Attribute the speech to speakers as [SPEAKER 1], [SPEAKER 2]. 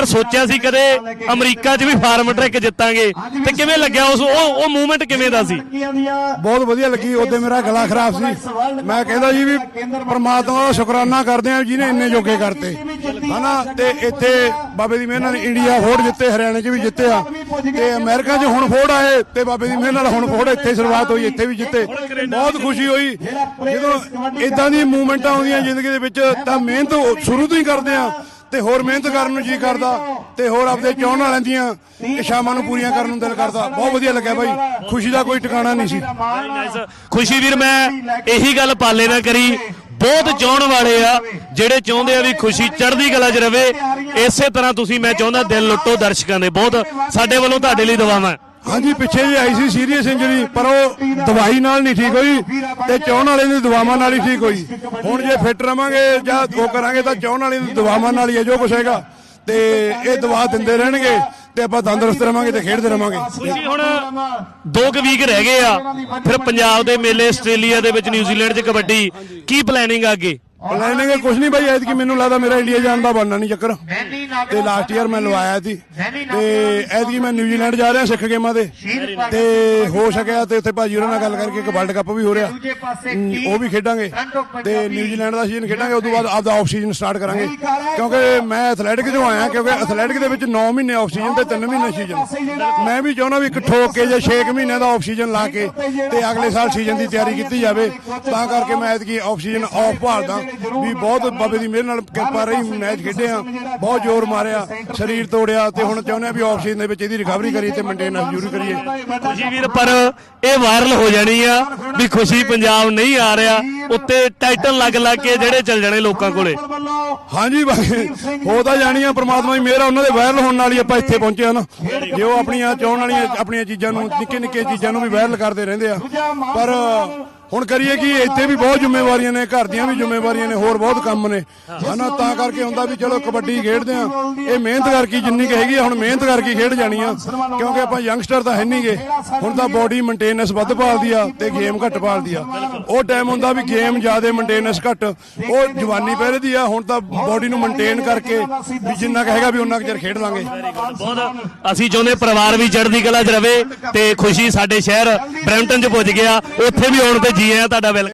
[SPEAKER 1] ਯਾਰ ਸੋਚਿਆ ਸੀ ਕਦੇ ਅਮਰੀਕਾ 'ਚ ਵੀ ਫਾਰਮ ਟਰੈਕ ਜਿੱਤਾਂਗੇ ਤੇ ਕਿਵੇਂ ਲੱਗਿਆ ਉਸ ਉਹ ਉਹ ਮੂਵਮੈਂਟ ਕਿਵੇਂ ਦਾ ਸੀ?
[SPEAKER 2] ਬਹੁਤ ਵਧੀਆ ਲੱਗੀ ਉਹਦੇ ਮੇਰਾ ਗਲਾ ਖਰਾਬ ਸੀ। ਮੈਂ ਕਹਿੰਦਾ ਜੀ ਵੀ ਪ੍ਰਮਾਤਮਾ ਦਾ ਸ਼ੁਕਰਾਨਾ ਕਰਦੇ ਆ ਜਿਹਨੇ ਇੰਨੇ ਜੋਗੇ ਕਰਤੇ। ਹਨਾ? ਤੇ ਇੱਥੇ ਬਾਬੇ ਦੀ ਮਿਹਰ ਨਾਲ ਇੰਡੀਆ ਫੋੜ ਜਿੱਤੇ ਹਰਿਆਣੇ 'ਚ ਵੀ ਜਿੱਤੇ ਆ ਤੇ ਅਮਰੀਕਾ 'ਚ ਹੁਣ ਫੋੜ ਆਏ ਤੇ ਬਾਬੇ ਦੀ ਮਿਹਰ ਨਾਲ ਹੁਣ ਫੋੜ ਇੱਥੇ ਸ਼ੁਰੂਆਤ ਹੋਈ ਇੱਥੇ ਵੀ ਜਿੱਤੇ। ਬਹੁਤ ਖੁਸ਼ੀ ਹੋਈ। ਜਦੋਂ ਇਦਾਂ ਦੀ ਮੂਵਮੈਂਟਾਂ ਆਉਂਦੀਆਂ ਜ਼ਿੰਦਗੀ ਦੇ ਵਿੱਚ ਤਾਂ ਮਿਹਨਤ ਸ਼ੁਰੂ ਤੋਂ ਹੀ ਕਰਦੇ ਆ ਤੇ ਹੋਰ ਮਿਹਨਤ ਕਰਨ ਨੂੰ ਜੀ ਕਰਦਾ ਤੇ ਹੋਰ ਆਪਦੇ ਚਾਹਣ ਵਾਲਿਆਂ ਦੀਆਂ ਇਸ਼ਾਵਾਂ ਨੂੰ ਪੂਰੀਆਂ ਕਰਨ ਨੂੰ ਦਿਲ ਕਰਦਾ। ਬਹੁਤ ਵਧੀਆ ਲੱਗਿਆ ਬਾਈ। ਖੁਸ਼ੀ ਦਾ ਕੋਈ ਟਿਕਾਣਾ ਨਹੀਂ ਸੀ।
[SPEAKER 1] ਖੁਸ਼ੀ ਵੀਰ, ਮੈਂ ਇਹੀ ਗੱਲ ਪਾਲੇ ਨਾ ਕਰੀ। ਬਹੁਤ ਚਾਹਣ ਵਾਲੇ ਆ, ਜਿਹੜੇ ਚਾਹੁੰਦੇ ਆ ਵੀ ਖੁਸ਼ੀ ਚੜ੍ਹਦੀ ਕਲਾ 'ਚ ਰਵੇ। ਇਸੇ ਤਰ੍ਹਾਂ ਤੁਸੀਂ, ਮੈਂ ਚਾਹੁੰਦਾ ਦਿਲ ਲੁੱਟੋ ਦਰਸ਼ਕਾਂ ਦੇ। ਬਹੁਤ ਸਾਡੇ ਵੱਲੋਂ ਤੁਹਾਡੇ ਲਈ ਦੁਆਵਾਂ।
[SPEAKER 2] ਹਾਂਜੀ, ਪਿੱਛੇ ਜੀ ਆਈ ਸੀ ਸੀਰੀਅਸ ਇੰਜਰੀ ਪਰ ਉਹ ਦਵਾਈ ਨਾਲ ਨਹੀਂ ਠੀਕ ਹੋਈ ਤੇ ਚਾਹਣ ਵਾਲੇ ਦੀ ਦਵਾਵਾਂ ਨਾਲ ਹੀ ਠੀਕ ਹੋਈ। ਹੁਣ ਜੇ ਫਿੱਟ ਰਵਾਂਗੇ ਜਾਂ ਉਹ ਕਰਾਂਗੇ ਤਾਂ ਚਾਹਣ ਵਾਲੇ ਦੀ ਦਵਾਵਾਂ ਨਾਲ ਹੀ ਹੈ ਜੋ ਕੁਛ ਹੈਗਾ। ਤੇ ਇਹ ਦਵਾ ਦਿੰਦੇ ਰਹਿਣਗੇ ਤੇ ਆਪਾਂ ਤੰਦਰੁਸਤ ਰਵਾਂਗੇ ਤੇ ਖੇਡਦੇ ਰਵਾਂਗੇ।
[SPEAKER 1] ਤੁਸੀਂ ਹੁਣ ਦੋ ਕੁ ਵੀਕ ਰਹਿ ਗਏ ਆ, ਫਿਰ ਪੰਜਾਬ ਦੇ ਮੇਲੇ ਆਸਟ੍ਰੇਲੀਆ ਦੇ ਵਿੱਚ, ਨਿਊਜ਼ੀਲੈਂਡ 'ਚ ਕਬੱਡੀ, ਕੀ ਪਲੈਨਿੰਗ ਆ ਅੱਗੇ?
[SPEAKER 2] ਪਲੈਨਿੰਗ ਕੁਛ ਨਹੀਂ ਬਾਈ ਐਤਕੀ ਮੈਨੂੰ ਲੱਗਦਾ ਮੇਰਾ ਇੰਡੀਆ ਜਾਣ ਦਾ ਬਣਨਾ ਨਹੀਂ ਚੱਕਰ। ਤੇ ਲਾਸਟ ਈਅਰ ਮੈਂ ਲਵਾਇਆ ਸੀ। ਤੇ ਐਤਕੀ ਮੈਂ ਨਿਊਜ਼ੀਲੈਂਡ ਜਾ ਰਿਹਾ ਸਿੱਖ ਗੇਮਾਂ ਦੇ ਤੇ ਹੋ ਸਕਿਆ ਤੇ ਉੱਥੇ ਭਾਜੀ ਉਹਨਾਂ ਨਾਲ ਗੱਲ ਕਰਕੇ ਇੱਕ ਵਰਲਡ ਕੱਪ ਵੀ ਹੋ ਰਿਹਾ। ਉਹ ਵੀ ਖੇਡਾਂਗੇ। ਤੇ ਨਿਊਜ਼ੀਲੈਂਡ ਦਾ ਸੀਜ਼ਨ ਖੇਡਾਂਗੇ ਉਸ ਤੋਂ ਬਾਅਦ ਆਪਦਾ ਆਫ ਸੀਜ਼ਨ ਸਟਾਰਟ ਕਰਾਂਗੇ। ਕਿਉਂਕਿ ਮੈਂ ਐਥਲੈਟਿਕ ਚੋਂ ਆਇਆ ਕਿਉਂਕਿ ਐਥਲੈਟਿਕ ਦੇ ਵਿੱਚ 9 ਮਹੀਨੇ ਆਫ ਸੀਜ਼ਨ ਤੇ 3 ਮਹੀਨੇ ਸੀਜ਼ਨ ਮੈਂ ਵੀ ਚਾਹੁੰਦਾ ਵੀ ਇੱਕ ਠੋਕ ਕੇ ਜੇ 6 ਮਹੀਨਿਆਂ ਦਾ ਆਫ ਸੀਜ਼ਨ ਲਾ ਕੇ ਤੇ ਅਗਲੇ ਸਾਲ ਸੀਜ਼ਨ ਦੀ ਤਿਆਰੀ ਕੀਤੀ ਜਾਵੇ। ਤਾਂ ਕਰਕੇ ਮੈਂ ਐਤਕੀ ਆਫ ਸੀਜ਼ਨ ਆਫ ਭਾਲਦਾ। ਵੀ ਬਹੁਤ ਬਾਬੇ ਦੀ ਮਿਹਰ ਨਾਲ ਕਿਰਪਾ ਰਹੀ ਮੈਚ ਖੇਡਿਆ ਬਹੁਤ ਜ਼ੋਰ ਮਾਰਿਆ ਸਰੀਰ ਤੋੜਿਆ ਤੇ ਹੁਣ ਚਾਹੁੰਦੇ ਆ ਵੀ ਆਫ ਸੀਜ਼ਨ ਦੇ ਵਿੱਚ ਇਹਦੀ ਰਿਕਵਰੀ ਕਰੀ ਤੇ ਮੇਨਟੇਨੈਂਸ ਜ਼ਰੂਰ ਕਰੀਏ।
[SPEAKER 1] ਖੁਸ਼ੀ ਵੀਰ ਪਰ ਇਹ ਵਾਇਰਲ ਹੋ ਜਾਣੀ ਆ। ਵੀ ਖੁਸ਼ੀ ਪੰਜਾਬ ਨਹੀਂ ਆ ਰਿਹਾ ਉੱਤੇ ਟਾਈਟਲ ਲੱਗ ਲੱਗ ਕੇ ਜਿਹੜੇ ਚੱਲ ਜਾਣੇ ਲੋਕਾਂ ਕੋਲੇ।
[SPEAKER 2] ਹਾਂਜੀ ਬਾਈ ਹੋ ਤਾਂ ਜਾਣੀ ਆ ਪ੍ਰਮਾਤਮਾ ਦੀ ਮਿਹਰ ਉਹਨਾਂ ਦੇ ਵਾਇਰਲ ਹੋਣ ਨਾਲ ਹੀ ਆਪਾਂ ਇੱਥੇ ਪਹੁੰਚੇ ਆ ਨਾ। ਜੇ ਉਹ ਆਪਣੀਆਂ ਚਾਹਣ ਵਾਲੀਆਂ ਆਪਣੀਆਂ ਚੀਜ਼ਾਂ ਨੂੰ ਨਿੱਕੇ ਨਿੱਕੇ ਚੀਜ਼ਾਂ ਨੂੰ ਵੀ ਵਾਇਰਲ ਕਰਦੇ ਰਹਿੰਦੇ ਆ। ਪਰ ਹੁਣ ਕਰੀਏ ਕੀ ਇੱਥੇ ਵੀ ਬਹੁਤ ਜ਼ਿੰਮੇਵਾਰੀਆਂ ਨੇ ਘਰ ਦੀਆਂ ਵੀ ਜ਼ਿੰਮੇਵਾਰੀਆਂ ਨੇ ਹੋਰ ਬਹੁਤ ਕੰਮ ਨੇ। ਹਨਾ ਤਾਂ ਕਰਕੇ ਹੁੰਦਾ ਵੀ ਚਲੋ ਕਬੱਡੀ ਖੇਡਦੇ ਆ ਇਹ ਮਿਹਨਤ ਕਰਕੇ ਜਿੰਨੀ ਕੁ ਹੈਗੀ ਆ ਹੁਣ ਮਿਹਨਤ ਕਰਕੇ ਖੇਡ ਜਾਣੀ ਆ। ਕਿਉਂਕਿ ਆਪਾਂ ਯੰਗਸਟਰ ਤਾਂ ਹੈ ਨਹੀਂਗੇ ਹੁਣ ਤਾਂ ਬਾਡੀ ਮੇਨਟੇਨੈਂਸ ਵੱਧ ਭਾਲਦੀ ਆ ਤੇ ਗੇਮ ਘੱਟ ਪਾਲਦੀ ਆ। ਉਹ ਟਾਈਮ ਹੁੰਦਾ ਵੀ ਗੇਮ ਜ਼ਿਆਦਾ ਮੇਨਟੇਨੈਂਸ ਘੱਟ। ਉਹ ਜਵਾਨੀ ਪਹਿਰੇ ਦੀ ਆ, ਹੁਣ ਤਾਂ ਬਾਡੀ ਨੂੰ ਮੇਨਟੇਨ ਕਰਕੇ ਵੀ ਜਿੰਨਾ ਕੁ ਹੈਗਾ ਵੀ ਉਹਨਾਂ ਕੁ ਚਿਰ ਖੇਡ ਲਾਂਗੇ।
[SPEAKER 1] ਬਹੁਤ ਅਸੀਂ ਚਾਹੁੰਦੇ ਪਰਿਵਾਰ ਵੀ ਚੜ੍ਹਦੀ ਕਲਾ 'ਚ ਰਵੇ ਤੇ ਖੁਸ਼ੀ ਸਾਡੇ ਸ਼ਹਿਰ ਬਰੈਂਪਟਨ 'ਚ ਪੁੱਜ ਗਿਆ। ਉੱਥੇ ਵੀ ਆਉਣ ਤੇ ਜੀ ਆਇਆਂ ਤੁਹਾਡਾ ਵੈਲ